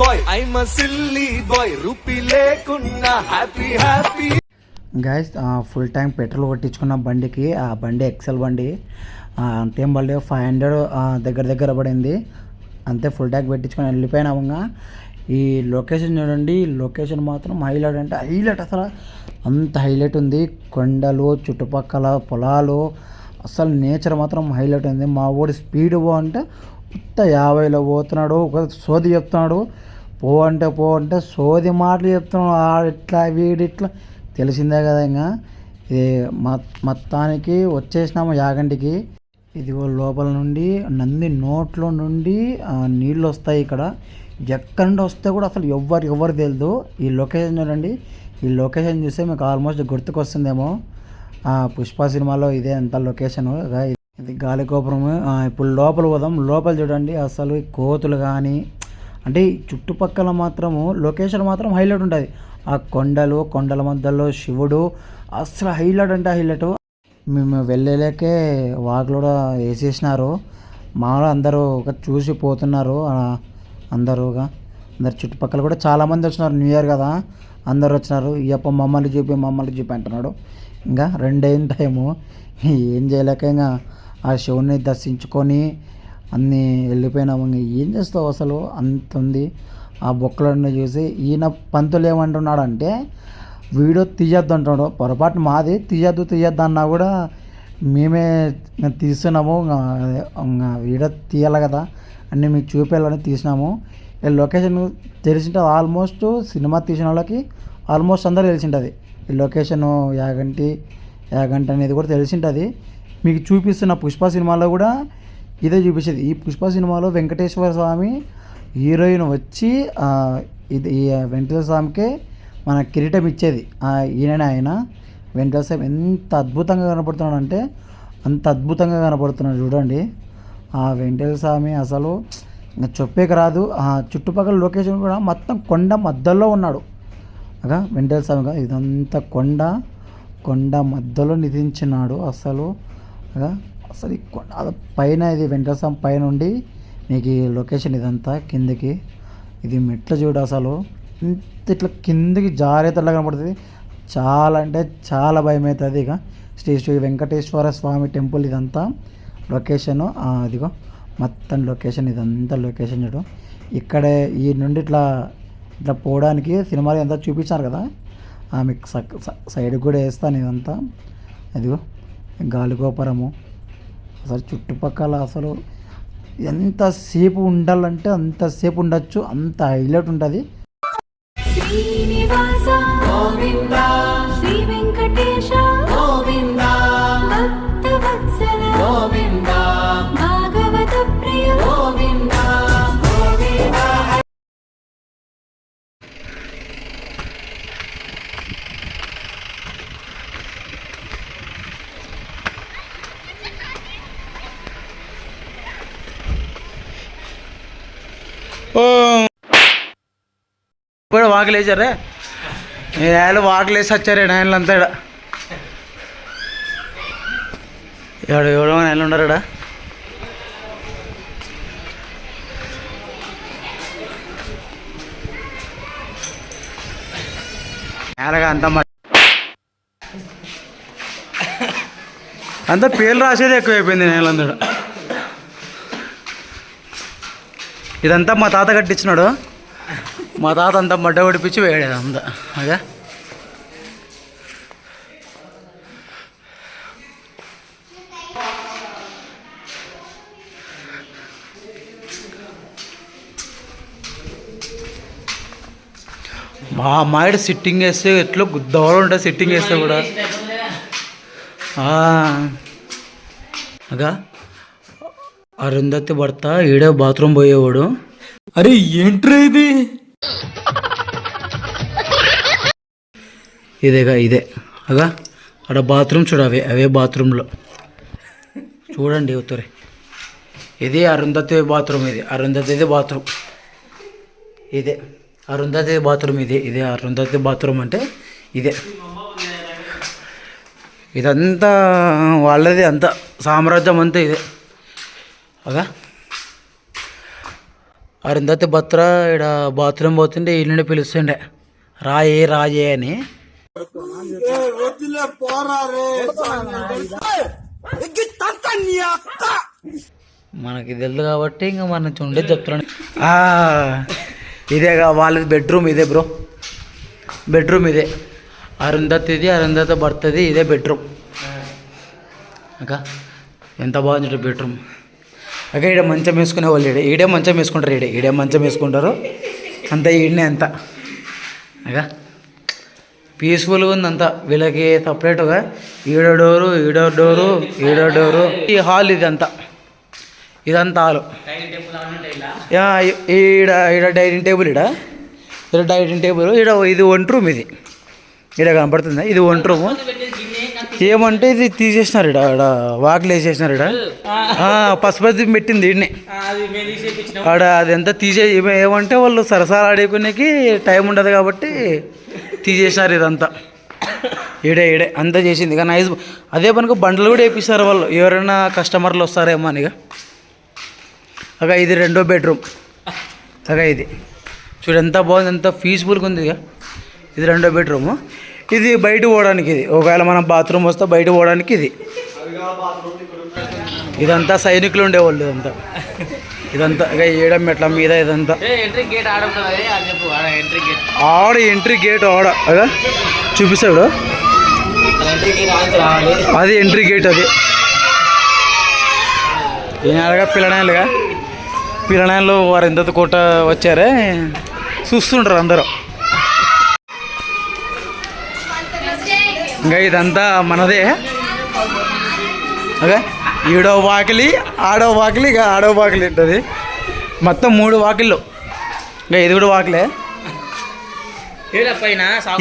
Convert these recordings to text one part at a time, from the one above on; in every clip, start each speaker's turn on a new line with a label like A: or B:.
A: Boy I'm silly boy rupee లేకున్నా happy happy
B: guys full tank petrol కొట్టించుకున్న బండికి ఆ బండి ఎక్సెల్ బండి అంతేం పడలేదు. ఫైవ్ హండ్రెడ్ దగ్గర దగ్గర పడింది. అంతే ఫుల్ ట్యాంక్ పెట్టించుకొని వెళ్ళిపోయినాముగా. ఈ లొకేషన్ చూడండి ఈ లొకేషన్ మాత్రం హైలైట్ అంటే హైలైట్ అసలు. అంత హైలైట్ ఉంది. కొండలు చుట్టుపక్కల పొలాలు అసలు నేచర్ మాత్రం హైలైట్ ఉంది. మా ఊడి స్పీడ్ పో అంటే ఉత్త యాభైలో పోతున్నాడు ఒక సోది చెప్తున్నాడు. పో అంటే పో అంటే సోది మాటలు చెప్తున్నాం ఆడిట్లా వీడిట్లా తెలిసిందే కదా ఇంకా ఇది మొత్తానికి వచ్చేసినాము యాగంటికి. ఇదిగో లోపల నుండి నంది నోట్లో నుండి నీళ్ళు వస్తాయి ఇక్కడ. ఎక్కడి నుండి వస్తే కూడా అసలు ఎవ్వరు ఎవరు తెలియదు ఈ లొకేషన్ చూడండి. ఈ లొకేషన్ చూస్తే మీకు ఆల్మోస్ట్ గుర్తుకొస్తుందేమో. పుష్ప సినిమాలో ఇదే అంత లొకేషన్. ఇది గాలిగోపురం ఇప్పుడు లోపల పోదాం. లోపల చూడండి అసలు ఈ కోతులు కానీ అంటే చుట్టుపక్కల మాత్రము లొకేషన్ మాత్రం హైలైట్ ఉంటుంది. ఆ కొండలు కొండల మధ్యలో శివుడు అసలు హైలైట్ అంటే హైలైట్ మేము వెళ్ళలేకే వాళ్ళు కూడా వేసేసినారు. మా అందరూ ఒక చూసి పోతున్నారు. అందరూగా అందరు చుట్టుపక్కల కూడా చాలామంది వచ్చినారు. న్యూ ఇయర్ కదా అందరు వచ్చినారు. ఇయ్యప్ప మమ్మల్ని చూపి మమ్మల్ని చూపి అంటున్నాడు. ఇంకా రెండైన టైము ఏం చేయలేక ఇంకా ఆ శివుని దర్శించుకొని అన్నీ వెళ్ళిపోయినాము. ఇంక ఏం చేస్తావు అసలు? అంత ఉంది. ఆ బొక్కలన్నీ చూసి ఈయన పంతులు ఏమంటున్నాడు అంటే వీడియో తీయద్దు అంటున్నాడు. పొరపాటు మాది తీయద్దు తీయద్దు అన్నా కూడా మేమే తీస్తున్నాము. వీడియో తీయాలి కదా. అన్నీ మీకు చూపించాలని తీసినాము. ఈ లొకేషన్ తెలిసింటుంది ఆల్మోస్ట్ సినిమా తీసిన వాళ్ళకి ఆల్మోస్ట్ అందరూ తెలిసింటుంది. ఈ లొకేషన్ యాగంటి యాగంటి అనేది కూడా తెలిసింటుంది. మీకు చూపిస్తున్న పుష్ప సినిమాలో కూడా ఇదే చూపించేది ఈ పుష్ప సినిమాలో వెంకటేశ్వర స్వామి హీరోయిన్ వచ్చి ఇది ఈ వెంకటేశ్వర స్వామికే మన కిరీటం ఇచ్చేది. ఈయననే ఆయన. వెంకటేశ్వర స్వామి ఎంత అద్భుతంగా కనపడుతున్నాడు అంటే అంత అద్భుతంగా కనపడుతున్నాడు చూడండి. ఆ వెంకటేశ్వర స్వామి అసలు ఇంకా చెప్పేకి రాదు. ఆ చుట్టుపక్కల లొకేషన్ కూడా మొత్తం కొండ మధ్యలో ఉన్నాడు. అగా వెంకటేశ్వర స్వామిగా ఇదంతా కొండ కొండ మధ్యలో నిధించినాడు అసలు. అసలు ఈ కొండ పైన ఇది వెంకటేశ్వరం పైన ఉండి మీకు ఈ లొకేషన్ ఇదంతా కిందికి. ఇది మెట్లు చూడు అసలు. ఇంత ఇట్లా కిందకి జారేతలా కనపడుతుంది చాలా అంటే చాలా భయం అవుతుంది ఇక. శ్రీ శ్రీ వెంకటేశ్వర స్వామి టెంపుల్ ఇదంతా. లొకేషను అదిగో. మొత్తం లొకేషన్ ఇదంతా లొకేషన్ చూడు. ఇక్కడే ఈ నుండి ఇట్లా ఇట్లా పోవడానికి సినిమాలు ఎంత చూపించారు కదా. ఆ మీకు సైడ్ కూడా వేస్తాను ఇదంతా. అదిగో. గాలిగోపురము. అసలు చుట్టుపక్కల అసలు ఎంతసేపు ఉండాలంటే అంతసేపు ఉండొచ్చు అంత హైలైట్ ఉంటుంది.
C: శ్రీనివాస గోవిందా.
B: కూడా వాకిలేసారే ఏళ్ళు వాకిలేసి వచ్చారు నాయనలు అంతా ఈడ. ఎవడు ఎవడో ఆయన ఉన్నారు ఈడ. నేలగా అంతా అంతా పేర్లు రాసేది ఎక్కువైపోయింది నేలందరూ ఇదంతా మా తాత కట్టించినాడు. మా తాత అంతా మడ్డ పడిపించి వేయలేదు అంతా. అదే? మా అమ్మాయి సిట్టింగ్ వేస్తే ఎట్లా గుద్దవలు ఉంటుంది సిట్టింగ్ వేస్తే కూడా. అగా అరుంధతి భర్త ఈడే బాత్రూమ్ పోయేవాడు. అరే ఏంట్రా ఇది? ఇదేగా ఇదే. అగా అక్కడ బాత్రూమ్ చూడ అవే అవే బాత్రూంలో చూడండి ఉత్తరే. ఇది అరుంధతి బాత్రూమ్ ఇది. అరుంధతిది బాత్రూమ్. ఇదే. అరుంధతి బాత్రూమ్ ఇది. ఇదే అరుంధతి బాత్రూమ్ అంటే ఇదే. ఇదంతా వాళ్ళది అంతా. సామ్రాజ్యం అంతా ఇదే. అగా అరుంధతి భత్ర ఇక్కడ బాత్రూమ్ పోతుంటే ఇల్లుని పిలుస్తుండే. రాయే రాయే అని. మనకి తెలుదు కాబట్టి ఇంకా మనం ఉండే చెప్తున్నాను ఇదే ఇదేగా వాళ్ళది బెడ్రూమ్ ఇదే బ్రో బెడ్రూమ్ ఇదే. అరుంధతిది అరుంధతి భర్తది ఇదే బెడ్రూమ్ అక్క ఎంత బాగుంది బెడ్రూమ్ అక్క ఈడ మంచం వేసుకునే వాళ్ళు ఈడే. ఈడే మంచం వేసుకుంటారు ఈడే. ఈడే మంచం వేసుకుంటారు. అంత ఈడనే అంత. అగా పీస్ఫుల్గా ఉంది అంతా. వీళ్ళకి సపరేట్గా ఈడో డోరు ఈడో డోరు ఈడో డోరు. ఈ హాల్ ఇదంతా. ఇదంతా హాలు యా, ఈ- ఈడ ఈడ డైనింగ్ టేబుల్ ఈడ. ఈడ డైనింగ్ టేబుల్ ఈడ ఇది వన్ రూమ్ ఇది. ఈడ కనపడుతుందా? ఇది వన్ రూమ్ ఏమంటే ఇది తీసేసినారు ఇడ ఆడ వాకిలు వేసేసినారు ఇక్కడ పసుపతి పెట్టింది ఈడనే. ఆడ అదంతా తీసే ఏమంటే వాళ్ళు సరసాలు ఆడుకునేకి టైం ఉండదు కాబట్టి తీసేసినారు ఇదంతా. ఈడే ఈడే అంతా చేసింది. ఇక నైస్ అదే పనికి బండ్లు కూడా వేపిస్తారు వాళ్ళు. ఎవరైనా కస్టమర్లు వస్తారేమో అని ఇక. అగా ఇది రెండో బెడ్రూమ్. అగా ఇది. చూడు ఎంత బాగుంది ఎంత పీస్ఫుల్గా ఉంది ఇక. ఇది రెండో బెడ్రూమ్. ఇది బయట పోవడానికి ఇది. ఒకవేళ మనం బాత్రూమ్ వస్తే బయట పోవడానికి ఇది. ఇదంతా సైనికులు ఉండేవాళ్ళు ఇదంతా. ఇదంతా ఇక ఏడం మెట్ల మీద ఇదంతా.
D: ఎంట్రీ గేట్ అది ఆడ ఎంట్రీ గేట్
B: ఆడ ఎంట్రీ గేట్ ఆడ అగా చూపిస్తాడు అది ఎంట్రీ గేట్ అది. ఈనాడుగా పిల్లనాయలుగా పిల్లనాయలు వారు ఎంత కోట వచ్చారే? చూస్తుంటారు అందరూ. ఇంకా ఇదంతా మనదే. అదే? ఈడో వాకిలి ఆడో వాకిలి ఇక ఆడో వాకిలి ఉంటుంది మొత్తం మూడు వాకిళ్ళు. ఇంకా ఇది కూడా వాకిలే.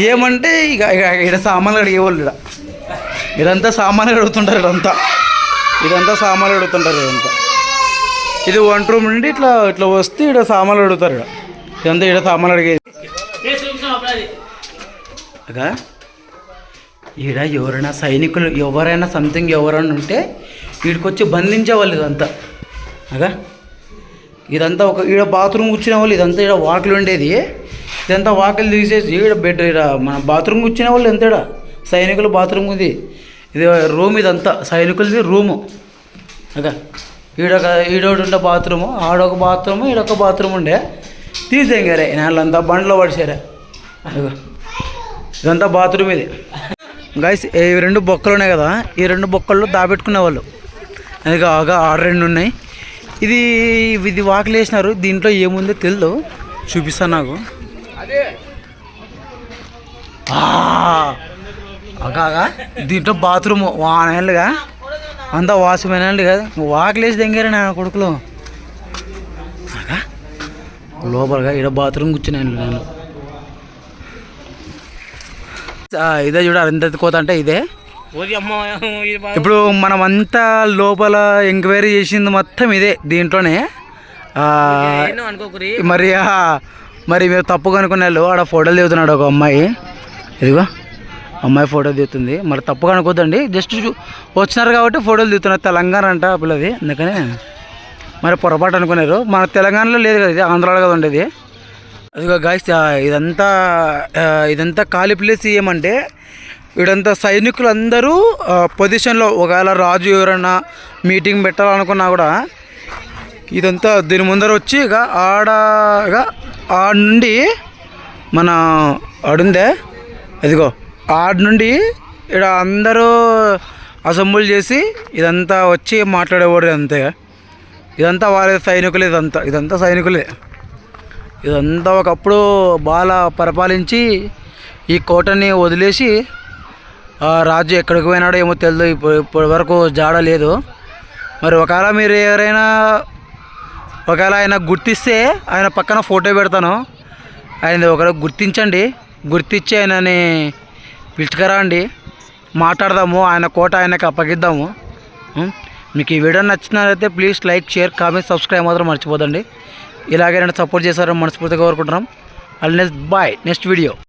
B: ఏమంటే ఇక ఇక ఇక్కడ సామాన్లు అడిగేవాళ్ళు ఇక్కడ ఇదంతా సామాన్లు అడుగుతుంటారు ఇదంతా ఇదంతా సామాన్లు అడుగుతుంటారు ఇదంతా ఇది వన్ రూమ్ నుండి ఇట్లా ఇట్లా వస్తే ఇక్కడ సామాన్లు అడుగుతారు ఇక్కడ ఇదంతా ఇక్కడ సామాన్లు అడిగేది. ఈడ ఎవరైనా సైనికులు ఎవరైనా సంథింగ్ ఎవరైనా ఉంటే వీడికొచ్చి బంధించేవాళ్ళు ఇదంతా. అగా ఇదంతా ఒక ఈడ బాత్రూమ్ కూర్చునే వాళ్ళు ఇదంతా ఈడ వాకిలు ఉండేది. ఇదంతా వాకిలు తీసేసి ఈడ బెడ్ ఈడ మన బాత్రూమ్ కూర్చునే వాళ్ళు ఎంత ఈడ సైనికుల బాత్రూమ్ ఉంది. ఇది రూమ్ ఇదంతా సైనికులది రూము. అగా ఈడొక ఈడోడు ఉండే బాత్రూము ఆడొక బాత్రూము ఈడొక బాత్రూమ్ ఉండే. తీసేంగారే వాళ్ళంతా బండ్లో పడిసారే అదిగో ఇదంతా బాత్రూమ్ ఇది. గైస్ ఈ రెండు బొక్కలు ఉన్నాయి కదా ఈ రెండు బొక్కల్లో దాబెట్టుకునే వాళ్ళు. అది కాగా ఆరు రెండు ఉన్నాయి. ఇది ఇది వాకిలు వేసినారు దీంట్లో ఏముందో తెలియదు చూపిస్తాను నాకు. ఆ, అగాగా దీంట్లో బాత్రూమ్ వానేళ్ళుగా అంతా వాసమైనాళ్ళు కదా. వాకిలు వేసి దగ్గర నా కొడుకులు. లోపలగా ఇక్కడ బాత్రూమ్ కూర్చున్నాను నేను. ఇదే చూడ అరుంధతి కోత అంటే ఇదే. ఇప్పుడు మనం అంతా లోపల ఎంక్వైరీ చేసింది మొత్తం ఇదే దీంట్లోనే. మరి మరి మీరు తప్పు కనుక్కునే వాళ్ళు ఆడ ఫోటోలు దిగుతున్నాడు ఒక అమ్మాయి. ఇదిగో అమ్మాయి ఫోటో దిగుతుంది. మరి తప్పు కనుక్కోద్దండి. జస్ట్ వచ్చినారు కాబట్టి ఫోటోలు దిగుతున్నారు. తెలంగాణ అంట పిల్లది అందుకని. మరి పొరపాటు అనుకున్నారు మన తెలంగాణలో లేదు కదా ఇది ఆంధ్రాలో కదా ఉండేది. అదిగో గాయస్ ఇదంతా ఇదంతా ఖాళీ ప్లేస్ ఏమంటే వీడంతా సైనికులు అందరూ పొజిషన్లో ఒకవేళ రాజు ఎవరన్నా మీటింగ్ పెట్టాలనుకున్నా కూడా ఇదంతా దీని ముందర వచ్చి ఇక ఆడగా ఆడ నుండి మన ఆడుందే ఇదిగో ఆడ నుండి ఇక్కడ అందరూ అసెంబుల్ చేసి ఇదంతా వచ్చి మాట్లాడేవాడు అంతే. ఇదంతా వారి సైనికులే ఇదంతా ఇదంతా సైనికులే. ఇదంతా ఒకప్పుడు బాగా పరిపాలించి ఈ కోటని వదిలేసి రాజు ఎక్కడికి పోయినాడో ఏమో తెలియదు ఇప్పుడు ఇప్పటి వరకు జాడ లేదు. మరి ఒకవేళ మీరు ఎవరైనా ఒకవేళ ఆయన గుర్తిస్తే ఆయన పక్కన ఫోటో పెడతాను. ఆయన ఒకవేళ గుర్తించండి. గుర్తించి ఆయనని పిలుచుకురండి మాట్లాడదాము ఆయన కోట ఆయనకి అప్పగిద్దాము. మీకు ఈ వీడియో నచ్చినట్లయితే please like share comment subscribe మాత్రం మర్చిపోదండి. ఇలాగే నన్ను సపోర్ట్ చేశారని మనస్ఫూర్తిగా కోరుకుంటున్నాం. All next bye next video